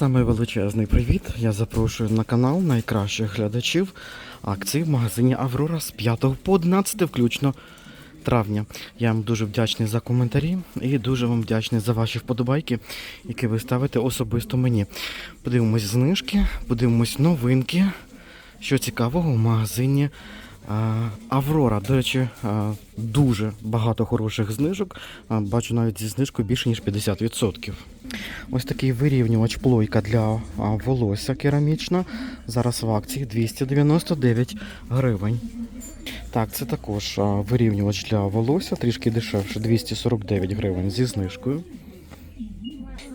Саме величезний привіт. Я запрошую на канал найкращих глядачів акцій в магазині Аврора з 5 по 11 включно травня. Я вам дуже вдячний за коментарі і дуже вам вдячний за ваші вподобайки, які ви ставите особисто мені. Подивимось знижки, подивимось новинки, що цікавого в магазині Аврора. До речі, дуже багато хороших знижок. Бачу навіть зі знижкою більше ніж 50%. Ось такий вирівнювач плойка для волосся керамічна. Зараз в акції 299 гривень. Так, це також вирівнювач для волосся, трішки дешевше, 249 гривень зі знижкою.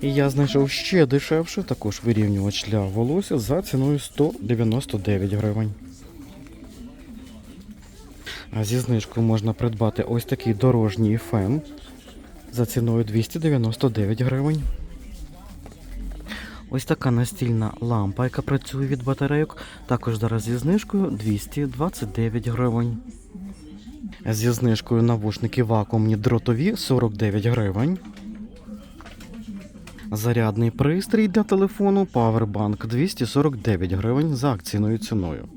І я знайшов ще дешевше, також вирівнювач для волосся за ціною 199 гривень. Зі знижкою можна придбати ось такий дорожній фен за ціною 299 гривень. Ось така настільна лампа, яка працює від батарейок, також зараз зі знижкою 229 гривень. Зі знижкою навушники вакуумні дротові 49 гривень. Зарядний пристрій для телефону Powerbank 249 гривень за акційною ціною.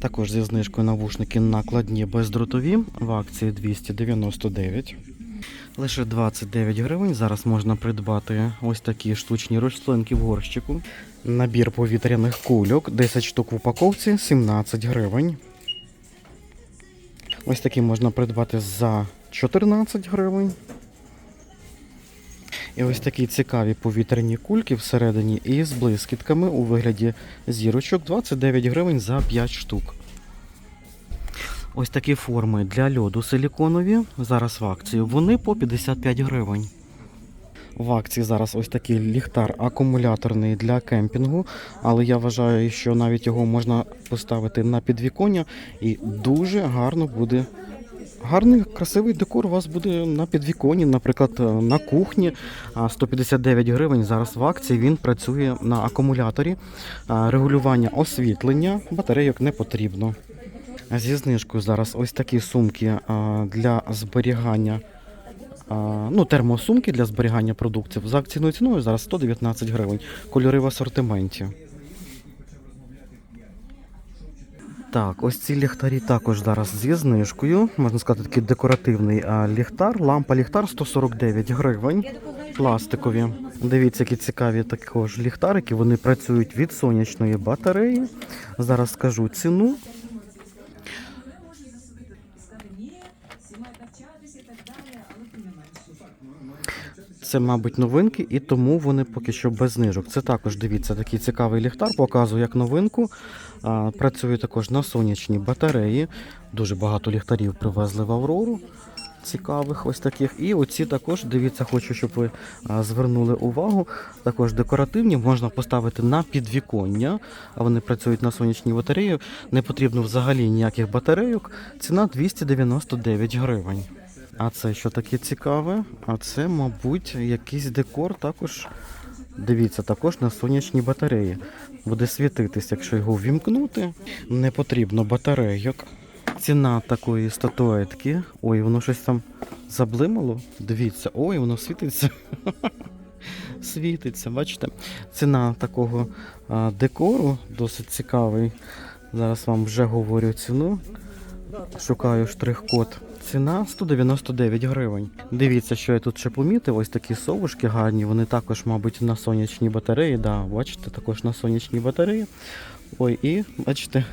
Також зі знижкою навушники накладні бездротові в акції 299. Лише 29 гривень. Зараз можна придбати ось такі штучні рослинки в горщику. Набір повітряних кульок, 10 штук в упаковці, 17 гривень. Ось такі можна придбати за 14 гривень. І ось такі цікаві повітряні кульки всередині із блискітками у вигляді зірочок 29 гривень за 5 штук. Ось такі форми для льоду силіконові. Зараз в акції. Вони по 55 гривень. В акції зараз ось такий ліхтар акумуляторний для кемпінгу, але я вважаю, що навіть його можна поставити на підвіконня і дуже гарно буде. Гарний красивий декор у вас буде на підвіконні, наприклад, е, на кухні. А, 159 гривень зараз в акції. Він працює на акумуляторі. Регулювання освітлення, батарейок не потрібно. Зі знижкою зараз ось такі сумки для зберігання. Ну, термосумки для зберігання продуктів за акційною ціною зараз 119 гривень. Кольори в асортименті. Так, ось ці ліхтарі також зараз зі знижкою. Можна сказати, такий декоративний ліхтар. Лампа ліхтар 149 гривень. Пластикові. Дивіться, які цікаві також ліхтарики. Вони працюють від сонячної батареї. Зараз скажу ціну. Це, мабуть, новинки, і тому вони поки що без знижок. Це також дивіться такий цікавий ліхтар, показую як новинку. Працює також на сонячній батареї. Дуже багато ліхтарів привезли в Аврору. Цікавих ось таких. І оці також, дивіться, хочу, щоб ви звернули увагу. Також декоративні можна поставити на підвіконня, а вони працюють на сонячній батареї. Не потрібно взагалі ніяких батарейок. Ціна 299 гривень. А це що таке цікаве? А це, мабуть, якийсь декор також. Дивіться, також на сонячній батареї. Буде світитись, якщо його ввімкнути. Не потрібно батарейок. Ціна такої статуетки. Ой, воно щось там заблимало. Дивіться, ой, воно світиться. Світиться, бачите? Ціна такого а, декору досить цікавий. Зараз вам вже говорю ціну. Шукаю штрих-код. Ціна 199 гривень. Дивіться, що я тут ще помітив. Ось такі совушки гарні. Вони також, мабуть, на сонячній батареї. Да, бачите, також на сонячній батареї. Ой, і бачите,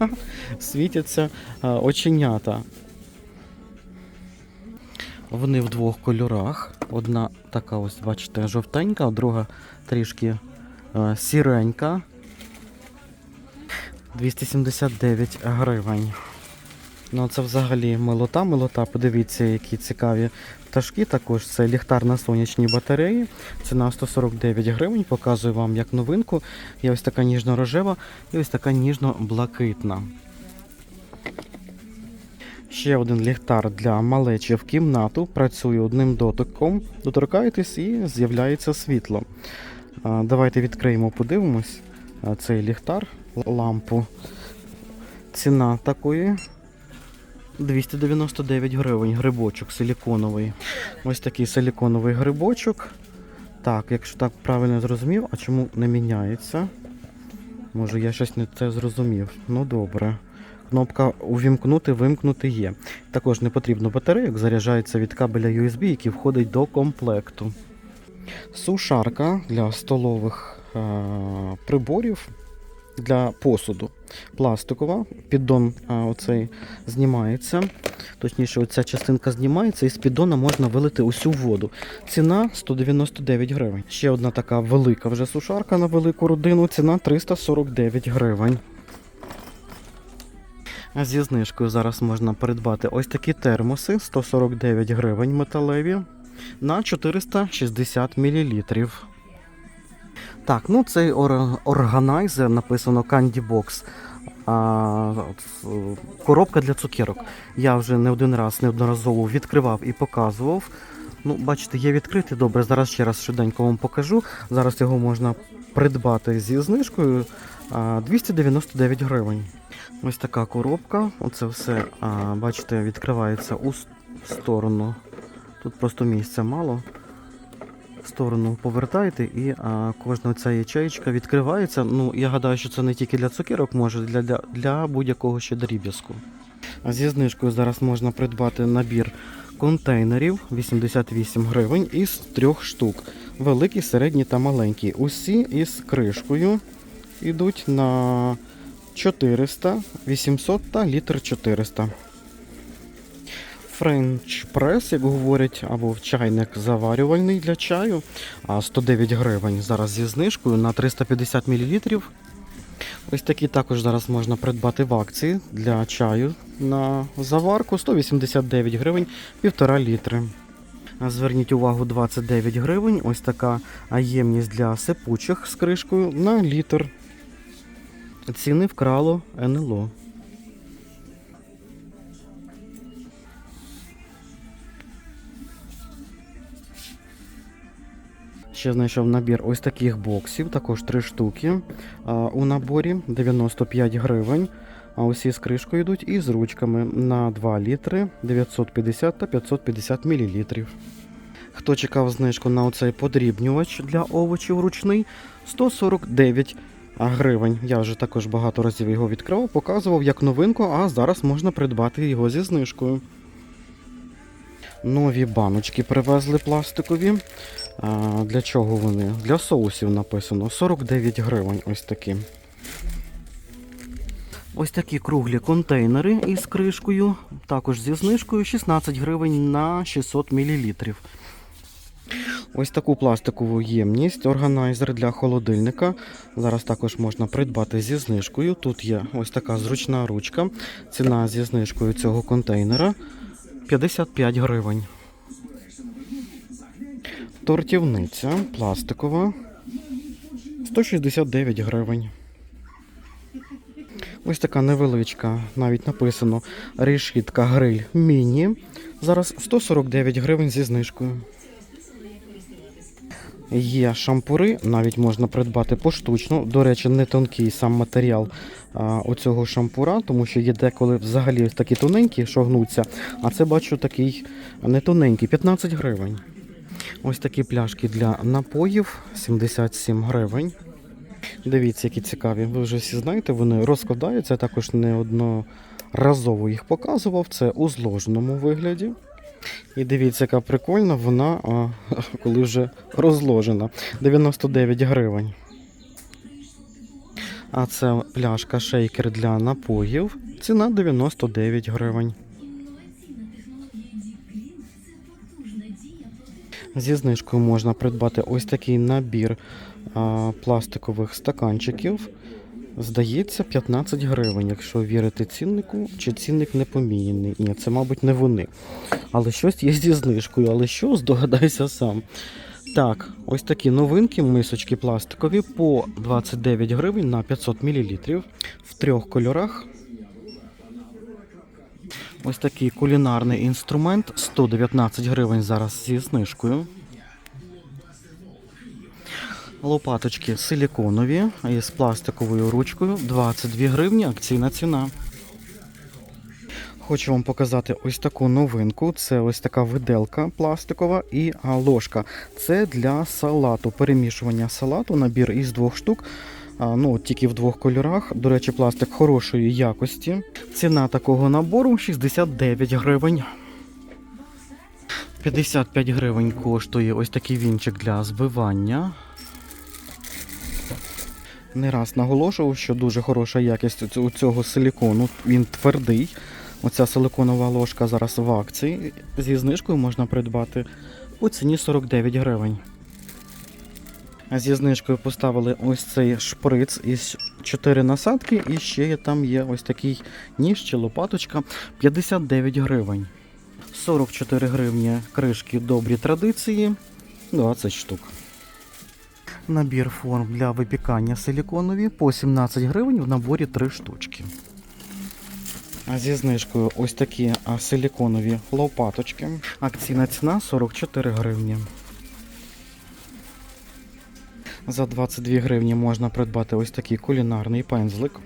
світяться оченята. Вони в двох кольорах. Одна така, ось, бачите, жовтенька, друга трішки а, сіренька. 279 гривень. Ну, це взагалі милота, милота. Подивіться, які цікаві пташки. Також це ліхтар на сонячній батареї. Ціна 149 гривень. Показую вам як новинку. Є ось така ніжно-рожева і ось така ніжно-блакитна. Ще один ліхтар для малечі в кімнату. Працює одним дотиком. Доторкаєтесь і з'являється світло. Давайте відкриємо, подивимось цей ліхтар, лампу. Ціна такої 299 гривень грибочок силіконовий. Ось такий силіконовий грибочок. Так, якщо так правильно зрозумів, а чому не міняється? Може я щось не це зрозумів. Ну добре. Кнопка увімкнути, вимкнути є. Також не потрібно батарейок, заряджається від кабеля USB, який входить до комплекту. Сушарка для столових е- приборів для посуду. Пластикова, піддон а, оцей знімається. Точніше, оця частинка знімається, і з піддона можна вилити усю воду. Ціна 199 гривень. Ще одна така велика вже сушарка на велику родину. Ціна 349 гривень. Зі знижкою зараз можна придбати ось такі термоси 149 гривень металеві на 460 мл. Так, ну цей ор- органайзер написано Candy Box. А, коробка для цукерок. Я вже не один раз неодноразово відкривав і показував. Ну, бачите, є відкритий. Добре, зараз ще раз швиденько вам покажу. Зараз його можна придбати зі знижкою а, 299 гривень. Ось така коробка. Оце все, а, бачите, відкривається у сторону. Тут просто місця мало сторону повертаєте і а, кожна ця ячеєчка відкривається. Ну, я гадаю, що це не тільки для цукерок, може для, для, для будь-якого ще дріб'язку. Зі знижкою зараз можна придбати набір контейнерів 88 гривень із трьох штук. Великий, середній та маленький. Усі із кришкою йдуть на 400, 800 та літр 400. Френч прес, як говорять, або чайник заварювальний для чаю. 109 гривень зараз зі знижкою на 350 мл. Ось такі також зараз можна придбати в акції для чаю на заварку 189 гривень, 1,5 літри. Зверніть увагу, 29 гривень. Ось така ємність для сипучих з кришкою на літр. Ціни вкрало НЛО. Ще знайшов набір ось таких боксів, також три штуки. У наборі 95 гривень. А усі з кришкою йдуть і з ручками на 2 літри 950 та 550 мл. Хто чекав знижку на оцей подрібнювач для овочів ручний 149 гривень. Я вже також багато разів його відкривав, показував як новинку, а зараз можна придбати його зі знижкою. Нові баночки привезли пластикові. Для чого вони? Для соусів написано 49 гривень. Ось такі. Ось такі круглі контейнери із кришкою, також зі знижкою 16 гривень на 600 мл. Ось таку пластикову ємність, органайзер для холодильника. Зараз також можна придбати зі знижкою. Тут є ось така зручна ручка. Ціна зі знижкою цього контейнера 55 гривень. Тортівниця пластикова 169 гривень. Ось така невеличка, навіть написано решітка гриль міні. Зараз 149 гривень зі знижкою. Є шампури, навіть можна придбати поштучно. До речі, не тонкий сам матеріал а, оцього шампура, тому що є деколи взагалі такі тоненькі, що гнуться. А це бачу такий не тоненький, 15 гривень. Ось такі пляшки для напоїв 77 гривень. Дивіться, які цікаві. Ви вже всі знаєте, вони розкладаються. Я також неодноразово їх показував. Це у зложеному вигляді. І дивіться, яка прикольна вона, а, коли вже розложена. 99 гривень. А це пляшка шейкер для напоїв. Ціна 99 гривень. Зі знижкою можна придбати ось такий набір а, пластикових стаканчиків. Здається, 15 гривень, якщо вірити ціннику, чи цінник не поміняний. Ні, це, мабуть, не вони. Але щось є зі знижкою. Але що, здогадайся сам. Так, ось такі новинки, мисочки пластикові по 29 гривень на 500 мл в трьох кольорах. Ось такий кулінарний інструмент 119 гривень зараз зі знижкою. Лопаточки силіконові із пластиковою ручкою 22 гривні акційна ціна. Хочу вам показати ось таку новинку. Це ось така виделка пластикова і ложка. Це для салату, перемішування салату, набір із двох штук. Ну, тільки в двох кольорах. До речі, пластик хорошої якості. Ціна такого набору 69 гривень. 55 гривень коштує ось такий вінчик для збивання. Не раз наголошував, що дуже хороша якість у цього силікону. Він твердий. Оця силиконова ложка зараз в акції. Зі знижкою можна придбати у ціні 49 гривень. Зі знижкою поставили ось цей шприц із 4 насадки, і ще там є ось такий ніж чи лопаточка 59 гривень. 44 гривні кришки добрі традиції, 20 штук. Набір форм для випікання силіконові по 17 гривень в наборі 3 штучки. А зі знижкою ось такі силіконові лопаточки. Акційна ціна 44 гривні. За 22 гривні можна придбати ось такий кулінарний пензлик.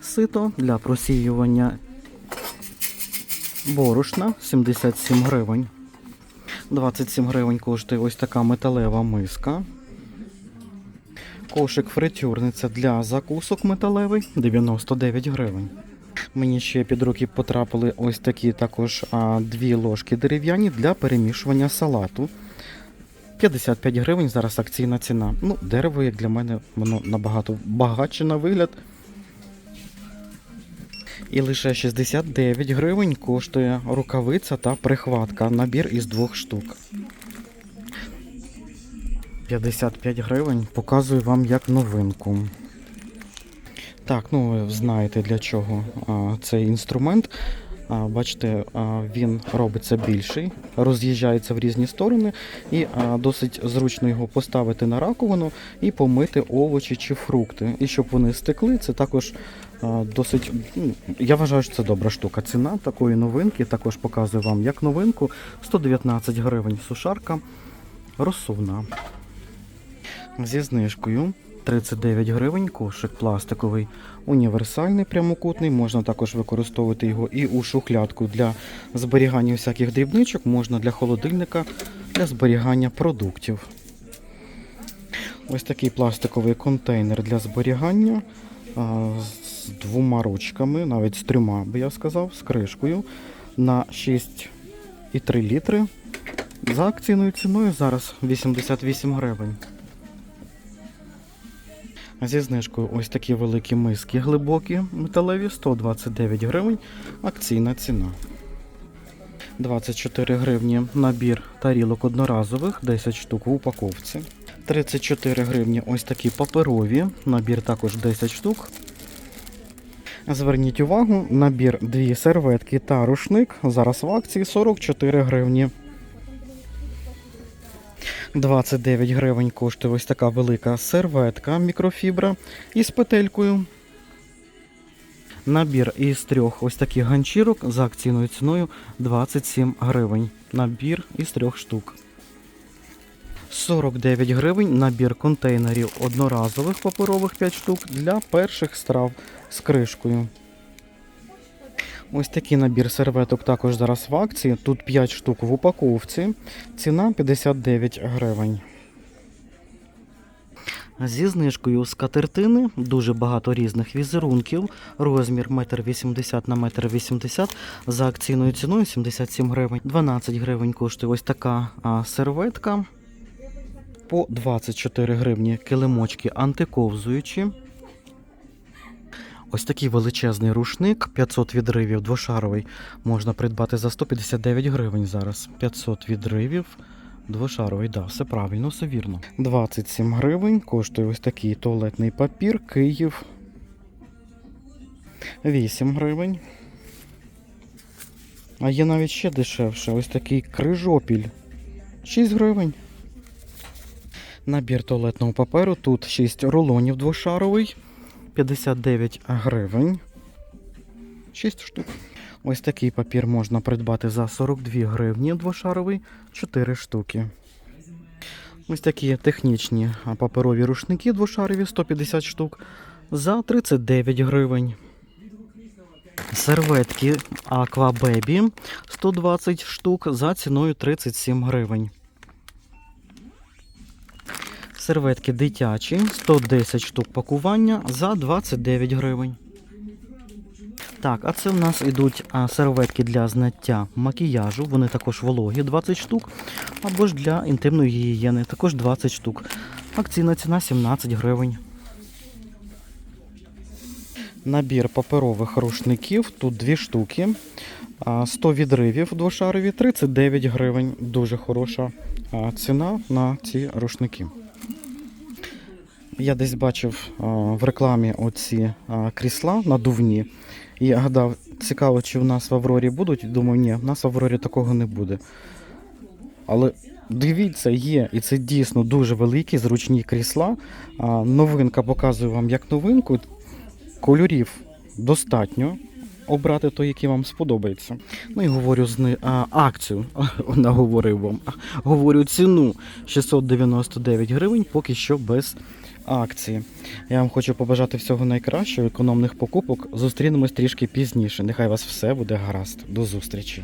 Сито для просіювання борошна 77 гривень. 27 гривень коштує ось така металева миска. Кошик фритюрниця для закусок металевий 99 гривень. Мені ще під руки потрапили ось такі також а, дві ложки дерев'яні для перемішування салату. 55 гривень зараз акційна ціна. Ну, дерево, як для мене, воно набагато багатше на вигляд. І лише 69 гривень коштує рукавиця та прихватка. Набір із двох штук. 55 гривень. Показую вам як новинку. Так, ну ви знаєте для чого а, цей інструмент. Бачите, він робиться більший, роз'їжджається в різні сторони, і досить зручно його поставити на раковину і помити овочі чи фрукти. І щоб вони стекли, це також досить. ну, Я вважаю, що це добра штука. Ціна такої новинки також показую вам як новинку. 119 гривень сушарка розсувна. Зі знижкою 39 гривень кошик пластиковий, універсальний прямокутний. Можна також використовувати його і у шухлядку для зберігання всяких дрібничок, можна для холодильника, для зберігання продуктів. Ось такий пластиковий контейнер для зберігання з двома ручками, навіть з трьома, би я сказав, з кришкою на 6,3 літри. За акційною ціною зараз 88 гривень. Зі знижкою ось такі великі миски глибокі, металеві 129 гривень. Акційна ціна. 24 гривні набір тарілок одноразових, 10 штук в упаковці. 34 гривні ось такі паперові, набір також 10 штук. Зверніть увагу, набір дві серветки та рушник. Зараз в акції 44 гривні. 29 гривень коштує ось така велика серветка мікрофібра із петелькою. Набір із трьох ось таких ганчірок за акційною ціною 27 гривень. Набір із трьох штук. 49 гривень набір контейнерів одноразових паперових 5 штук для перших страв з кришкою. Ось такий набір серветок також зараз в акції. Тут 5 штук в упаковці. Ціна 59 гривень. Зі знижкою з катертини дуже багато різних візерунків. Розмір 1,80 на 1,80 м за акційною ціною 77 гривень. 12 гривень коштує ось така серветка. По 24 гривні килимочки антиковзуючі. Ось такий величезний рушник, 500 відривів, двошаровий, можна придбати за 159 гривень зараз. 500 відривів, двошаровий, да, все правильно, все вірно. 27 гривень коштує ось такий туалетний папір, Київ. 8 гривень. А є навіть ще дешевше, ось такий крижопіль. 6 гривень. Набір туалетного паперу. Тут 6 рулонів двошаровий. 59 гривень. 6 штук. Ось такий папір можна придбати за 42 гривні двошаровий, 4 штуки. Ось такі технічні паперові рушники двошарові 150 штук за 39 гривень. Серветки Aqua Baby 120 штук за ціною 37 гривень. Серветки дитячі 110 штук пакування за 29 гривень. Так, а це в нас ідуть а, серветки для зняття макіяжу. Вони також вологі 20 штук. Або ж для інтимної гігієни, також 20 штук. Акційна ціна 17 гривень. Набір паперових рушників, тут дві штуки. 100 відривів двошарові, 39 гривень. Дуже хороша ціна на ці рушники. Я десь бачив а, в рекламі оці а, крісла надувні. І гадав, цікаво, чи в нас в Аврорі будуть. Думаю, ні, в нас в Аврорі такого не буде. Але дивіться, є, і це дійсно дуже великі, зручні крісла. А, новинка показую вам як новинку. Кольорів достатньо. Обрати той, який вам сподобається. Ну і говорю з а, акцію. Наговорив вам. Говорю ціну 699 гривень, поки що без акції. Я вам хочу побажати всього найкращого, економних покупок. Зустрінемось трішки пізніше. Нехай вас все буде гаразд. До зустрічі.